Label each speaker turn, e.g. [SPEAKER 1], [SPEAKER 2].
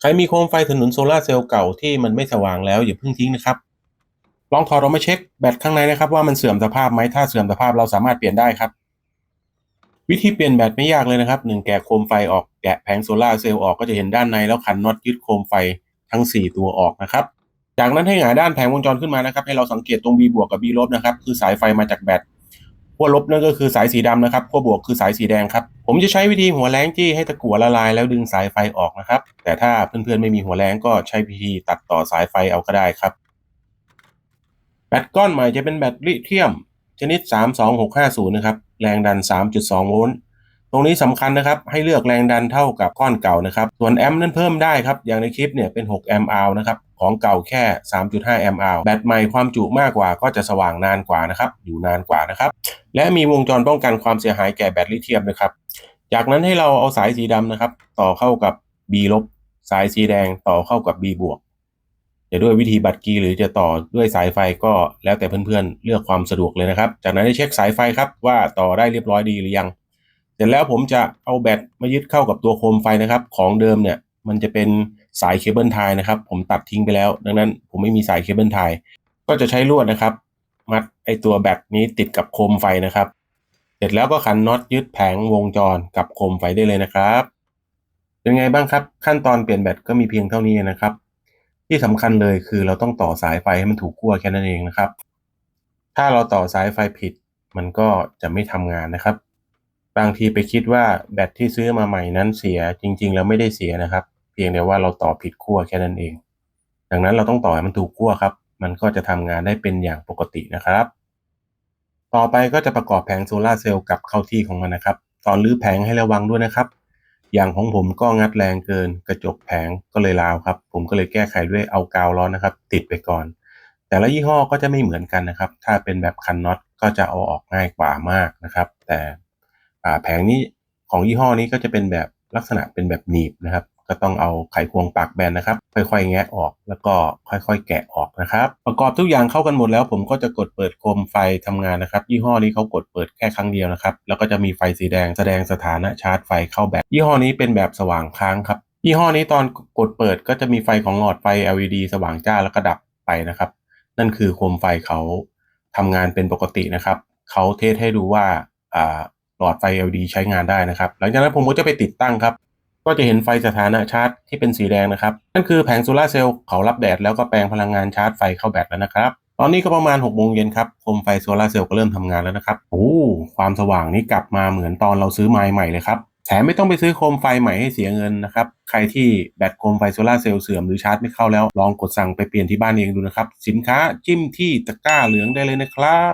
[SPEAKER 1] ใครมีโคมไฟถนนโซลาเซลล์เก่าที่มันไม่สว่างแล้วอย่าเพิ่งทิ้งนะครับ ลองถอดออกมาเช็คแบตข้างในนะครับว่ามันเสื่อมสภาพไหมถ้าเสื่อมสภาพเราสามารถเปลี่ยนได้ครับ วิธีเปลี่ยนแบตไม่ยากเลยนะครับหนึ่งแกะโคมไฟออกแกะแผงโซลาเซลล์ออกก็จะเห็นด้านในแล้วขันน็อตยึดโคมไฟทั้ง 4 ตัวออกนะครับ จากนั้นให้หงายด้านแผงวงจรขึ้นมานะครับ ให้เราสังเกตตรง B บวกกับ B ลบนะครับ คือสายไฟมาจากแบต ขั้วลบนั่นก็คือสายสีดำนะครับขั้วบวกคือสายสีแดงครับ ผมจะใช้วิธีหัวแรงจี้ให้ตะกั่วละลายแล้วดึงสายไฟออกนะครับ แต่ถ้าเพื่อนๆไม่มีหัวแรงก็ใช้วิธีตัดต่อสายไฟเอาก็ได้ครับ แบตก้อนใหม่จะเป็นแบตลิเธียม ชนิด 32650 นะครับ แรงดัน 3.2 โวลต์ตรงนี้สำคัญนะครับ ให้เลือกแรงดันเท่ากับก้อนเก่านะครับ ส่วนแอมป์นั้นเพิ่มได้ครับ อย่างในคลิปเนี่ยเป็น 6 แอมป์อาวนะครับ ของเก่าแค่ 3.5 แอมป์อาวแบตใหม่ความจุมากกว่าก็จะสว่างนานกว่านะครับ อยู่นานกว่านะครับ และมีวงจรป้องกันความเสียหายแก่แบตลิเธียมนะครับ จากนั้นให้เราเอาสายสีดำนะครับ ต่อเข้ากับ B ลบสายสีแดงต่อเข้ากับ B บวกจะด้วยวิธีบัตรกีหรือจะต่อด้วยสายไฟก็แล้วแต่เพื่อนๆ เลือกความสะดวกเลยนะครับ จากนั้นให้เช็คสายไฟครับว่าต่อได้เรียบร้อยดีหรือยัง เสร็จแล้วผมจะเอาแบตมายึดเข้ากับตัวโคมไฟนะครับ ของเดิมเนี่ยมันจะเป็นสายเคเบิลไทยนะครับ ผมตัดทิ้งไปแล้ว ดังนั้นผมไม่มีสายเคเบิลไทยก็จะใช้ลวดนะครับ มัดไอตัวแบตนี้ติดกับโคมไฟนะครับ เสร็จแล้วก็ขันน็อตยึดแผงวงจรกับโคมไฟได้เลยนะครับ เป็นไงบ้างครับ ขั้นตอนเปลี่ยนแบตก็มีเพียงเท่านี้นะครับ ที่สำคัญเลยคือเราต้องต่อสายไฟให้มันถูกขั้วแค่นั้นเองนะครับ ถ้าเราต่อสายไฟผิด มันก็จะไม่ทำงานนะครับ บางทีไปคิดว่าแบตที่ซื้อมาใหม่นั้นเสียจริง ๆ แล้วไม่ได้เสียนะครับ เพียงแต่ว่าเราต่อผิดขั้วแค่นั้นเอง ดังนั้นเราต้องต่อให้มันถูกขั้วครับ มันก็จะทำงานได้เป็นอย่างปกตินะครับ ต่อไปก็จะประกอบแผงโซลาร์เซลล์กับเข้าที่ของมันนะครับ ตอนรื้อแผงให้ระวังด้วยนะครับ อย่างของผมก็งัดแรงเกินกระจกแผงก็เลยราวครับ ผมก็เลยแก้ไขด้วยเอากาวร้อนนะครับ ติดไปก่อน แต่ละยี่ห้อก็จะไม่เหมือนกันนะครับ ถ้าเป็นแบบคันน็อตก็จะเอาออกง่ายกว่ามากนะครับ แต่แผงนี้ของยี่ห้อนี้ก็จะเป็นแบบลักษณะเป็นแบบหนีบนะครับ ก็ต้องเอาไขควงปากแบนนะครับ ค่อยๆ แงะออกแล้วก็ค่อยๆ แกะออกนะครับ ประกอบทุกอย่างเข้ากันหมดแล้ว ผมก็จะกดเปิดโคมไฟทำงานนะครับ ยี่ห้อนี้เขากดเปิดแค่ครั้งเดียวนะครับ แล้วก็จะมีไฟสีแดงแสดงสถานะชาร์จไฟเข้าแบตยี่ห้อนี้เป็นแบบสว่างค้างครับ ยี่ห้อนี้ตอนกดเปิดก็จะมีไฟของหลอดไฟ LED สว่างจ้าแล้วก็ดับไปนะครับ นั่นคือโคมไฟเขาทำงานเป็นปกตินะครับเขาเทสให้ดูว่าอ่าหลอดไฟ LED ใช้งานได้นะครับ หลังจากนั้นผมก็จะไปติดตั้งครับ ก็จะเห็นไฟสถานะชาร์จที่เป็นสีแดงนะครับ นั่นคือแผงโซลาเซลล์เขารับแดดแล้วก็แปลงพลังงานชาร์จไฟเข้าแบตแล้วนะครับ ตอนนี้ก็ประมาณ6โมงเย็นครับโคมไฟโซลาเซลล์ก็เริ่มทำงานแล้วนะครับ โอ้ ความสว่างนี่กลับมาเหมือนตอนเราซื้อไม้ใหม่เลยครับแถมไม่ต้องไปซื้อโคมไฟใหม่ให้เสียเงินนะครับ ใครที่แบตโคมไฟโซลาเซลล์เสื่อมหรือชาร์จไม่เข้าแล้ว ลองกดสั่งไปเปลี่ยนที่บ้านเองดูนะครับ สินค้าจิ้มที่ตะกร้าเหลืองได้เลยนะครับ